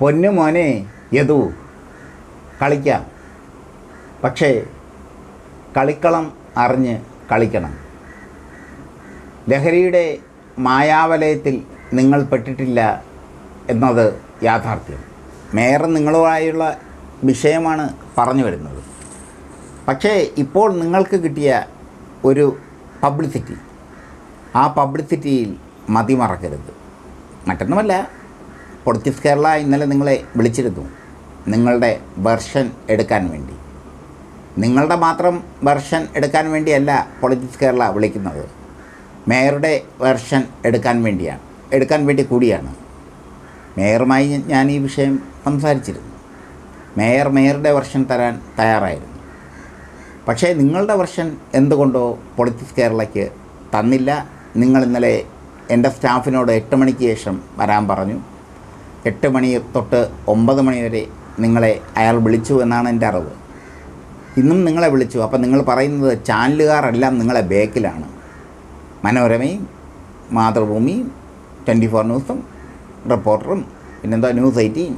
പൊന്നു മോനെ യദു. കളിക്കാം. പക്ഷേ കളിക്കളം അറിഞ്ഞ് കളിക്കണം. ലഹരിയുടെ മായാവലയത്തിൽ നിങ്ങൾ പെട്ടിട്ടില്ല എന്നത് യാഥാർത്ഥ്യം. മേയർ നിങ്ങളുമായുള്ള വിഷയമാണ് പറഞ്ഞു വരുന്നത്. പക്ഷേ ഇപ്പോൾ നിങ്ങൾക്ക് കിട്ടിയ ഒരു പബ്ലിസിറ്റി. ആ പബ്ലിസിറ്റിയിൽ മതിമറക്കരുത്. മറ്റൊന്നുമല്ല പൊളിറ്റിക്സ് കേരള ഇന്നലെ നിങ്ങളെ വിളിച്ചിരുന്നു. നിങ്ങളുടെ വെർഷൻ എടുക്കാൻ വേണ്ടി. നിങ്ങളുടെ മാത്രം വെർഷൻ എടുക്കാൻ വേണ്ടിയല്ല പൊളിറ്റിക്സ് കേരള വിളിക്കുന്നത്. മേയറുടെ വെർഷൻ എടുക്കാൻ വേണ്ടിയാണ്. എടുക്കാൻ വേണ്ടി കൂടിയാണ്. മേയറുമായി ഞാൻ ഈ വിഷയം സംസാരിച്ചിരുന്നു. മേയർ മേയറുടെ വെർഷൻ തരാൻ തയ്യാറായിരുന്നു. പക്ഷേ നിങ്ങളുടെ വെർഷൻ എന്തുകൊണ്ടോ പൊളിറ്റിക്സ് കേരളയ്ക്ക് തന്നില്ല. നിങ്ങൾ ഇന്നലെ എന്റെ സ്റ്റാഫിനോട് എട്ട് മണിക്ക് ശേഷം വരാൻ പറഞ്ഞു. എട്ട് മണി തൊട്ട് ഒമ്പത് മണി വരെ നിങ്ങളെ അയാൾ വിളിച്ചു എന്നാണ് എന്റെ അറിവ്. ഇന്നും നിങ്ങളെ വിളിച്ചു. അപ്പോൾ നിങ്ങൾ പറയുന്നത് ചാനലുകാരെല്ലാം നിങ്ങളെ ബേക്കിലാണ്. മനോരമയും മാതൃഭൂമിയും ട്വന്റി ഫോർ ന്യൂസും റിപ്പോർട്ടറും പിന്നെന്താ ന്യൂസ് എയ്റ്റീൻ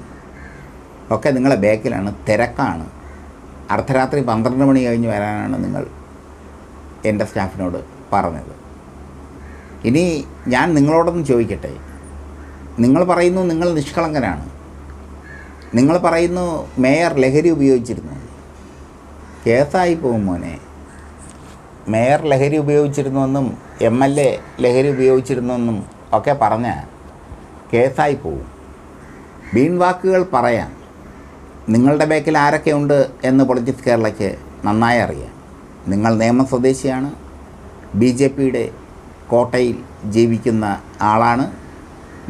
ഒക്കെ നിങ്ങളെ ബേക്കിലാണ്. തിരക്കാണ്. അർദ്ധരാത്രി പന്ത്രണ്ട് മണി കഴിഞ്ഞ് വരാനാണ് നിങ്ങൾ എന്റെ സ്റ്റാഫിനോട് പറഞ്ഞത്. ഇനി ഞാൻ നിങ്ങളോടൊന്ന് ചോദിക്കട്ടെ? നിങ്ങൾ പറയുന്നു നിങ്ങൾ നിഷ്കളങ്കനാണ്. നിങ്ങൾ പറയുന്നു മേയർ ലഹരി ഉപയോഗിച്ചിരുന്നു. കേസായി പോകും മോനെ. മേയർ ലഹരി ഉപയോഗിച്ചിരുന്നുവെന്നും എം എൽ എ ലഹരി ഉപയോഗിച്ചിരുന്നെന്നും ഒക്കെ പറഞ്ഞ കേസായി പോവും വീൺവാക്കുകൾ പറയാം. നിങ്ങളുടെ ബാക്കിൽ ആരൊക്കെയുണ്ട് എന്ന് പൊളിറ്റിക്സ് കേരളയ്ക്ക് നന്നായി അറിയാം. നിങ്ങൾ നിയമ സ്വദേശിയാണ്. ബി ജെ പിയുടെ കോട്ടയിൽ ജീവിക്കുന്ന ആളാണ്.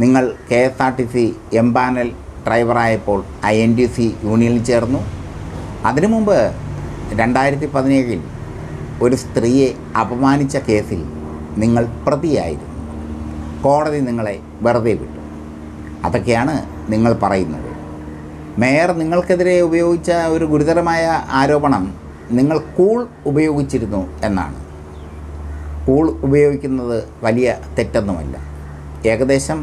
നിങ്ങൾ K S R T C M panel ഡ്രൈവറായപ്പോൾ I N T C യൂണിയനിൽ ചേർന്നു. അതിനു മുമ്പ് രണ്ടായിരത്തി പതിനേഴിൽ ഒരു സ്ത്രീയെ അപമാനിച്ച കേസിൽ നിങ്ങൾ പ്രതിയായിരുന്നു. കോടതി നിങ്ങളെ വെറുതെ വിട്ടു. അതൊക്കെയാണ് നിങ്ങൾ പറയുന്നത്. മേയർ നിങ്ങൾക്കെതിരെ ഉപയോഗിച്ച ഒരു ഗുരുതരമായ ആരോപണം നിങ്ങൾ കൂൾ ഉപയോഗിച്ചിരുന്നു എന്നാണ്. കൂൾ ഉപയോഗിക്കുന്നത് വലിയ തെറ്റൊന്നുമല്ല. ഏകദേശം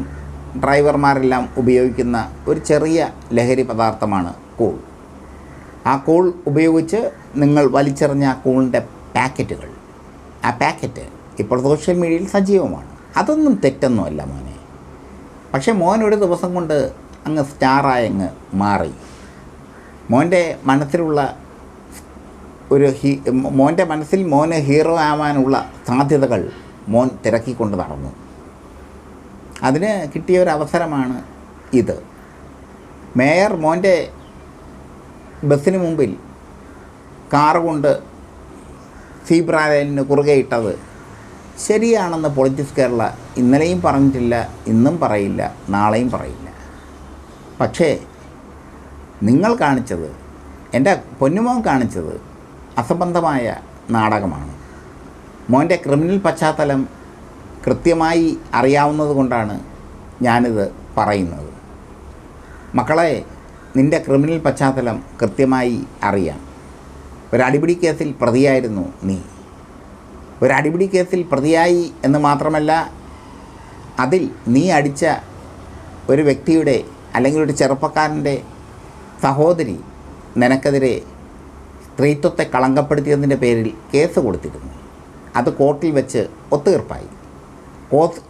ഡ്രൈവർമാരെല്ലാം ഉപയോഗിക്കുന്ന ഒരു ചെറിയ ലഹരി പദാർത്ഥമാണ് കൂൾ. ആ കൂൾ ഉപയോഗിച്ച് നിങ്ങൾ വലിച്ചെറിഞ്ഞ ആ കൂളിന്റെ പാക്കറ്റുകൾ. ആ പാക്കറ്റ് ഇപ്പോൾ സോഷ്യൽ മീഡിയയിൽ സജീവമാണ്. അതൊന്നും തെറ്റൊന്നുമല്ല മോനെ. പക്ഷേ മോൻ ഒരു ദിവസം കൊണ്ട് അങ്ങ് സ്റ്റാറായി അങ്ങ് മാറി. മോന്റെ മനസ്സിലുള്ള ഒരു ഹീ മോന്റെ മനസ്സിൽ മോന് ഹീറോ ആവാനുള്ള സാധ്യതകൾ മോൻ തിരക്കിക്കൊണ്ട് നടന്നു. അതിന് കിട്ടിയ ഒരു അവസരമാണ് ഇത്. മേയർ മോന്റെ ബസ്സിന് മുമ്പിൽ കാർ കൊണ്ട് സീബ്ര ലൈനിന് കുറുകെ ഇട്ടത് ശരിയാണെന്ന് പൊളിറ്റിക്സ് കേരള ഇന്നലെയും പറഞ്ഞിട്ടില്ല ഇന്നും പറയില്ല നാളെയും പറയില്ല. പക്ഷേ നിങ്ങൾ കാണിച്ചത് എന്റെ പൊന്നുമോൻ കാണിച്ചത് അസംബന്ധമായ നാടകമാണ്. മോന്റെ ക്രിമിനൽ പശ്ചാത്തലം കൃത്യമായി അറിയാവുന്നത് കൊണ്ടാണ് ഞാനിത് പറയുന്നത്. മക്കളെ നിന്റെ ക്രിമിനൽ പശ്ചാത്തലം കൃത്യമായി അറിയാം. ഒരടിപിടി കേസിൽ പ്രതിയായിരുന്നു നീ. ഒരടിപിടി കേസിൽ പ്രതിയായി എന്ന് മാത്രമല്ല അതിൽ നീ അടിച്ച ഒരു വ്യക്തിയുടെ അല്ലെങ്കിൽ ഒരു ചെറുപ്പക്കാരന്റെ സഹോദരി നിനക്കെതിരെ സ്ത്രീത്വത്തെ കളങ്കപ്പെടുത്തിയതിന്റെ പേരിൽ കേസ് കൊടുത്തിരുന്നു. അത് കോർട്ടിൽ വെച്ച് ഒത്തുതീർപ്പായി.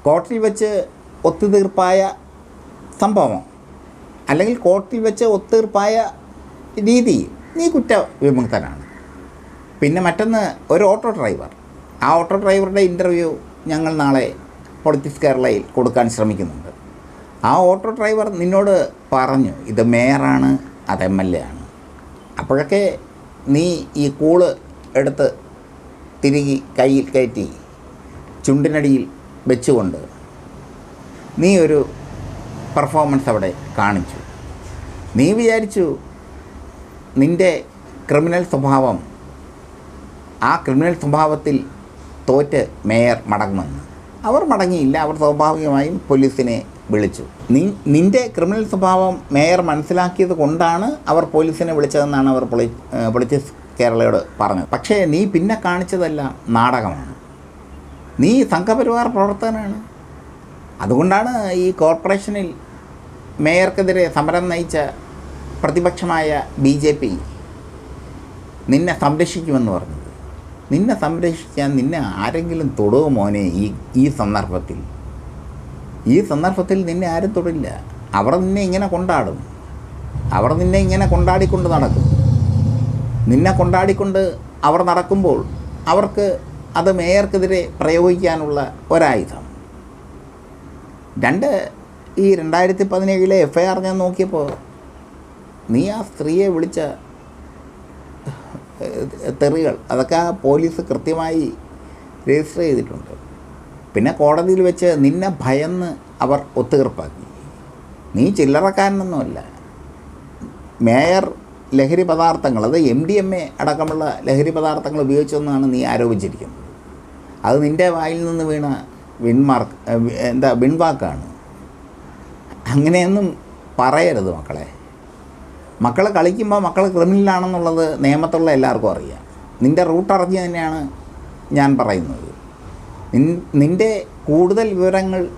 കോർട്ടിൽ വെച്ച് ഒത്തുതീർപ്പായ സംഭവം. അല്ലെങ്കിൽ കോർട്ടിൽ വെച്ച് ഒത്തുതീർപ്പായ രീതി നീ കുറ്റവിമുക്തനാണ്. പിന്നെ മറ്റൊന്ന് ഒരു ഓട്ടോ ഡ്രൈവർ. ആ ഓട്ടോ ഡ്രൈവറുടെ ഇന്റർവ്യൂ ഞങ്ങൾ നാളെ പൊളിറ്റിക്സ് കേരളയിൽ കൊടുക്കാൻ ശ്രമിക്കുന്നുണ്ട്. ആ ഓട്ടോ ഡ്രൈവർ നിന്നോട് പറഞ്ഞു ഇത് മേയറാണ് അത് എം എൽ എ ആണ്. അപ്പോഴൊക്കെ നീ ഈ കൂൾ എടുത്ത് തിരികെ കയ്യിൽ കയറ്റി ചുണ്ടിനടിയിൽ വെച്ചുകൊണ്ട് നീ ഒരു പെർഫോമൻസ് അവിടെ കാണിച്ചു. നീ വിചാരിച്ചു നിന്റെ ക്രിമിനൽ സ്വഭാവം ആ ക്രിമിനൽ സ്വഭാവത്തിൽ തോറ്റ് മേയർ മടങ്ങുമെന്ന്. അവർ മടങ്ങിയില്ല അവർ സ്വാഭാവികമായും പോലീസിനെ വിളിച്ചു. നി നിന്റെ ക്രിമിനൽ സ്വഭാവം മേയർ മനസ്സിലാക്കിയത് കൊണ്ടാണ് അവർ പോലീസിനെ വിളിച്ചതെന്നാണ് അവർ പൊളി പൊളിറ്റിക്സ് കേരളയോട് പറഞ്ഞത്. പക്ഷേ നീ പിന്നെ കാണിച്ചതെല്ലാം നാടകമാണ്. നീ സംഘപരിവാർ പ്രവർത്തകനാണ്. അതുകൊണ്ടാണ് ഈ കോർപ്പറേഷനിൽ മേയർക്കെതിരെ സമരം നയിച്ച പ്രതിപക്ഷമായ ബി ജെ പി നിന്നെ സംരക്ഷിക്കുമെന്ന് പറഞ്ഞത്. നിന്നെ സംരക്ഷിക്കാൻ നിന്നെ ആരെങ്കിലും തൊടുവോ മോനെ ഈ ഈ സന്ദർഭത്തിൽ? ഈ സന്ദർഭത്തിൽ നിന്നെ ആരും തൊടില്ല. അവർ നിന്നെ ഇങ്ങനെ കൊണ്ടാടും. അവർ നിന്നെ ഇങ്ങനെ കൊണ്ടാടിക്കൊണ്ട് നടക്കും. നിന്നെ കൊണ്ടാടിക്കൊണ്ട് അവർ നടക്കുമ്പോൾ അവർക്ക് അത് മേയർക്കെതിരെ പ്രയോഗിക്കാനുള്ള ഒരായുധം. രണ്ട് ഈ രണ്ടായിരത്തി പതിനേഴിലെ എഫ് ഐ ആർ ഞാൻ നോക്കിയപ്പോൾ നീ ആ സ്ത്രീയെ വിളിച്ച തെറികൾ അതൊക്കെ ആ പോലീസ് കൃത്യമായി രജിസ്റ്റർ ചെയ്തിട്ടുണ്ട്. പിന്നെ കോടതിയിൽ വെച്ച് നിന്നെ ഭയന്ന് അവർ ഒത്തുതീർപ്പാക്കി. നീ ചില്ലറക്കാരനൊന്നുമല്ല. മേയർ ലഹരി പദാർത്ഥങ്ങൾ അത് എം ഡി എം എ അടക്കമുള്ള ലഹരി പദാർത്ഥങ്ങൾ ഉപയോഗിച്ചെന്നാണ് നീ ആരോപിച്ചിരിക്കുന്നത്. അത് നിന്റെ വായിൽ നിന്ന് വീണ വിൺമാർക്ക് എന്താ വിൺവാക്കാണ്. അങ്ങനെയൊന്നും പറയരുത് മക്കളെ. മക്കളെ കളിക്കുമ്പോൾ മക്കൾ ക്രിമിനലാണെന്നുള്ളത് നിയമത്തുള്ള എല്ലാവർക്കും അറിയാം. നിന്റെ റൂട്ട് അറിഞ്ഞ് തന്നെയാണ് ഞാൻ പറയുന്നത്. നിൻ- നിന്റെ കൂടുതൽ വിവരങ്ങൾ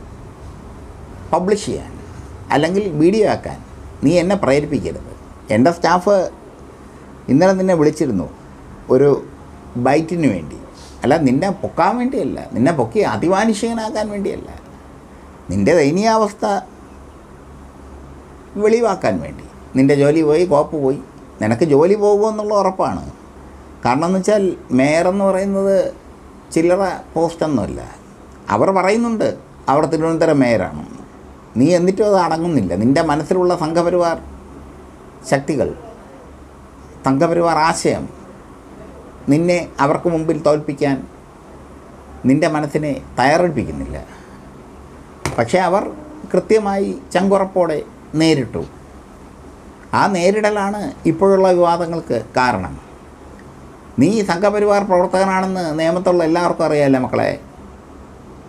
പബ്ലിഷ് ചെയ്യാൻ അല്ലെങ്കിൽ വീഡിയോ ആക്കാൻ നീ എന്നെ പ്രേരിപ്പിക്കരുത്. എന്റെ സ്റ്റാഫ് ഇന്നലെ നിന്നെ വിളിച്ചിരുന്നു ഒരു ബൈറ്റിന് വേണ്ടി. അല്ല നിന്നെ പൊക്കാൻ വേണ്ടിയല്ല. നിന്നെ പൊക്കി അതിമാനുഷികനാക്കാൻ വേണ്ടിയല്ല. നിന്റെ ദയനീയാവസ്ഥ വെളിവാക്കാൻ വേണ്ടി. നിന്റെ ജോലി പോയി കോപ്പ് പോയി. നിനക്ക് ജോലി പോകുമെന്നുള്ള ഉറപ്പാണ്. കാരണം എന്ന് വെച്ചാൽ മേയർ എന്ന് പറയുന്നത് ചില്ലറ പോസ്റ്റൊന്നുമല്ല. അവർ പറയുന്നുണ്ട് അവർ തിരുവനന്തപുരം മേയറാണ്. നീ എന്നിട്ടും അത് അടങ്ങുന്നില്ല. നിന്റെ മനസ്സിലുള്ള സംഘപരിവാർ ശക്തികൾ സംഘപരിവാർ ആശയം നിന്നെ അവർക്ക് മുമ്പിൽ തോൽപ്പിക്കാൻ നിന്റെ മനസ്സിനെ തയ്യാറെടുപ്പിക്കുന്നില്ല. പക്ഷേ അവർ കൃത്യമായി ചങ്കുറപ്പോടെ നേരിട്ടു. ആ നേരിടലാണ് ഇപ്പോഴുള്ള വിവാദങ്ങൾക്ക് കാരണം. നീ സംഘപരിവാർ പ്രവർത്തകനാണെന്ന് നിയമത്തുള്ള എല്ലാവർക്കും അറിയാമല്ലോ മക്കളെ?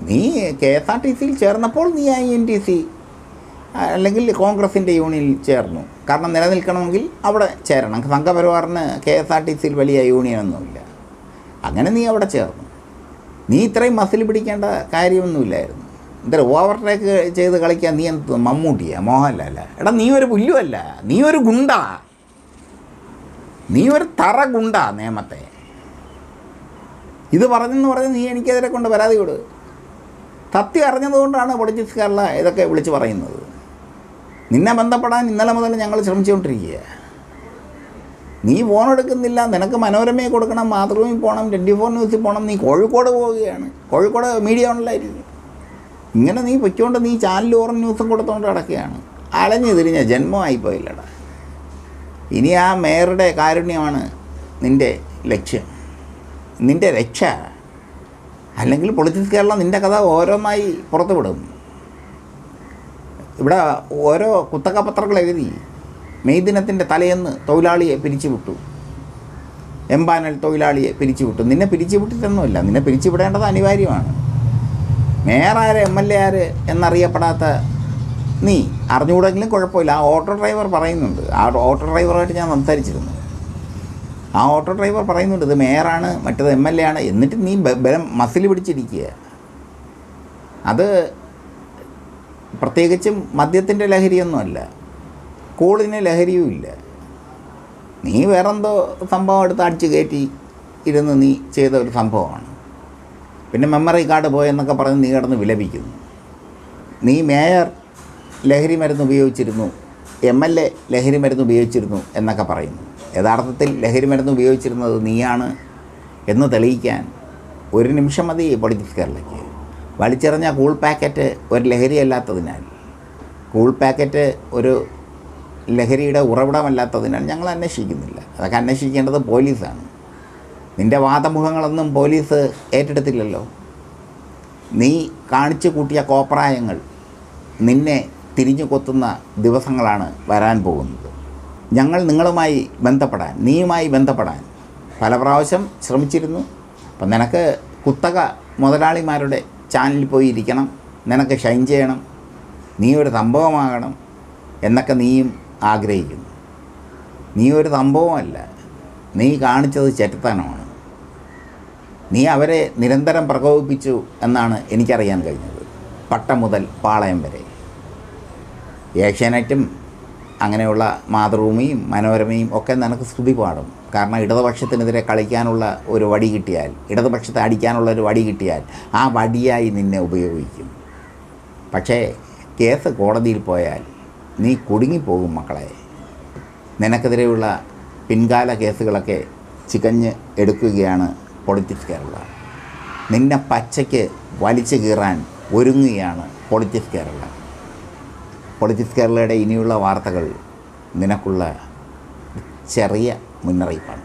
നീ കെ എസ് ആർ ടി സിയിൽ ചേർന്നപ്പോൾ നീ ഐ എൻ ടി സി അല്ലെങ്കിൽ കോൺഗ്രസിന്റെ യൂണിയനിൽ ചേർന്നു. കാരണം നിലനിൽക്കണമെങ്കിൽ അവിടെ ചേരണം. സംഘപരിവാറിന് കെ എസ് ആർ ടി സിയിൽ വലിയ യൂണിയനൊന്നുമില്ല. അങ്ങനെ നീ അവിടെ ചേർന്നു. നീ ഇത്രയും മസിൽ പിടിക്കേണ്ട കാര്യമൊന്നുമില്ലായിരുന്നു. എന്താ ഓവർടേക്ക് ചെയ്ത് കളിക്കാൻ നീ എന്ത് മമ്മൂട്ടിയാ? മോഹൻലാല? എടാ നീ ഒരു പുല്ലുമല്ല നീ ഒരു ഗുണ്ടാ. നീ ഒരു തറ ഗുണ്ട നിയമത്തെ ഇത് പറഞ്ഞെന്ന് പറഞ്ഞ് നീ എനിക്കെതിരെ കൊണ്ട് പരാതി കൊടു. സത്യം അറിഞ്ഞതുകൊണ്ടാണ് പൊളിറ്റിക്സ് കേരള ഇതൊക്കെ വിളിച്ച് പറയുന്നത്. നിന്നെ ബന്ധപ്പെടാൻ ഇന്നലെ മുതൽ ഞങ്ങൾ ശ്രമിച്ചുകൊണ്ടിരിക്കുക നീ ഫോൺ എടുക്കുന്നില്ല നിനക്ക് മനോരമയെ കൊടുക്കണം മാതൃഭൂമി പോകണം ട്വന്റി ഫോർ ന്യൂസിൽ പോകണം നീ കോഴിക്കോട് പോവുകയാണ്. കോഴിക്കോട് മീഡിയ ഓണിലായിരിക്കും ഇങ്ങനെ നീ വെച്ചുകൊണ്ട് നീ ചാനൽ ഓറൻ ന്യൂസും കൊടുത്തുകൊണ്ട് കിടക്കുകയാണ് അലഞ്ഞു തിരിഞ്ഞ ജന്മമായിപ്പോയില്ലടാ ഇനി ആ മേയറുടെ കാരുണ്യമാണ് നിന്റെ ലക്ഷ്യം. നിന്റെ രക്ഷ. അല്ലെങ്കിൽ പൊളിറ്റിക്സ് കേരളം നിന്റെ കഥ ഓരോന്നായി പുറത്തുവിടും. ഇവിടെ ഓരോ കുത്തക പത്രങ്ങൾ എഴുതി മെയ് ദിനത്തിന്റെ തലേന്ന് തൊഴിലാളിയെ പിരിച്ചുവിട്ടു. എംപാനൽ തൊഴിലാളിയെ പിരിച്ചുവിട്ടു. നിന്നെ പിരിച്ചുവിട്ടിട്ടൊന്നുമില്ല. നിന്നെ പിരിച്ചുവിടേണ്ടത് അനിവാര്യമാണ്. മേയറാര് എം എൽ എ ആര് എന്നറിയപ്പെടാത്ത നീ അറിഞ്ഞുകൂടെങ്കിലും കുഴപ്പമില്ല. ആ ഓട്ടോ ഡ്രൈവർ പറയുന്നുണ്ട്. ആ ഓട്ടോ ഡ്രൈവറായിട്ട് ഞാൻ സംസാരിച്ചിരുന്നു. ആ ഓട്ടോ ഡ്രൈവർ പറയുന്നുണ്ട് ഇത് മേയറാണ് മറ്റത് എം എൽ എ ആണ്. എന്നിട്ട് നീ ബലം മസിൽ പിടിച്ചിരിക്കുക. അത് പ്രത്യേകിച്ചും മദ്യത്തിന്റെ ലഹരിയൊന്നുമല്ല. കൂളിന് ലഹരിയും ഇല്ല നീ വേറെന്തോ സംഭവം എടുത്ത് അടിച്ച് കയറ്റി ഇരുന്ന് നീ ചെയ്ത ഒരു സംഭവമാണ്. പിന്നെ മെമ്മറി കാർഡ് പോയെന്നൊക്കെ പറഞ്ഞ് നീ കിടന്ന് വിലപിക്കുന്നു. നീ മേയർ ലഹരി മരുന്ന് ഉപയോഗിച്ചിരുന്നു എം എൽ എ ലഹരി മരുന്ന് ഉപയോഗിച്ചിരുന്നു എന്നൊക്കെ പറയുന്നു. യഥാർത്ഥത്തിൽ ലഹരി മരുന്ന് ഉപയോഗിച്ചിരുന്നത് നീയാണ് എന്ന് തെളിയിക്കാൻ ഒരു നിമിഷം മതി പൊളിറ്റിക്സ് കേരളയ്ക്ക്. വലിച്ചെറിഞ്ഞ കൂൾ പാക്കറ്റ് ഒരു ലഹരിയല്ലാത്തതിനാൽ. കൂൾ പാക്കറ്റ് ഒരു ലഹരിയുടെ ഉറവിടമല്ലാത്തതിനാൽ ഞങ്ങൾ അന്വേഷിക്കുന്നില്ല. അതൊക്കെ അന്വേഷിക്കേണ്ടത് പോലീസാണ്. നിന്റെ വാദമുഖങ്ങളൊന്നും പോലീസ് ഏറ്റെടുത്തില്ലല്ലോ. നീ കാണിച്ചു കൂട്ടിയ കോപ്രായങ്ങൾ നിന്നെ തിരിഞ്ഞു കൊത്തുന്ന ദിവസങ്ങളാണ് വരാൻ പോകുന്നത്. ഞങ്ങൾ നിങ്ങളുമായി ബന്ധപ്പെടാൻ നീയുമായി ബന്ധപ്പെടാൻ പല പ്രാവശ്യം ശ്രമിച്ചിരുന്നു. അപ്പം നിനക്ക് കുത്തക മുതലാളിമാരുടെ ചാനലിൽ പോയി ഇരിക്കണം നിനക്ക് ഷൈൻ ചെയ്യണം. നീ ഒരു സംഭവമാകണം എന്നൊക്കെ നീയും ആഗ്രഹിക്കുന്നു. നീ ഒരു സംഭവമല്ല. നീ കാണിച്ചത് ചെറ്റത്തനമാണ്. നീ അവരെ നിരന്തരം പ്രകോപിപ്പിച്ചു എന്നാണ് എനിക്കറിയാൻ കഴിഞ്ഞത്. പട്ടം മുതൽ പാളയം വരെ. ഏഷ്യാനെറ്റും അങ്ങനെയുള്ള മാതൃഭൂമിയും മനോരമയും ഒക്കെ നിനക്ക് സ്തുതി പാടും. കാരണം ഇടതുപക്ഷത്തിനെതിരെ കളിക്കാനുള്ള ഒരു വടി കിട്ടിയാൽ ഇടതുപക്ഷത്തെ അടിക്കാനുള്ള ഒരു വടി കിട്ടിയാൽ ആ വടിയായി നിന്നെ ഉപയോഗിക്കും. പക്ഷേ കേസ് കോടതിയിൽ പോയാൽ നീ കുടുങ്ങിപ്പോകും മക്കളെ. നിനക്കെതിരെയുള്ള പിൻകാല കേസുകളൊക്കെ ചികഞ്ഞ് എടുക്കുകയാണ് പൊളിറ്റിക്സ് കേരള. നിന്നെ പച്ചയ്ക്ക് വലിച്ചു കീറാൻ ഒരുങ്ങുകയാണ് പൊളിറ്റിക്സ് കേരള. പൊളിറ്റിക്സ് കേരളയുടെ ഇനിയുള്ള വാർത്തകൾ നിനക്കുള്ള ചെറിയ മുന്നറിയിപ്പാണ്.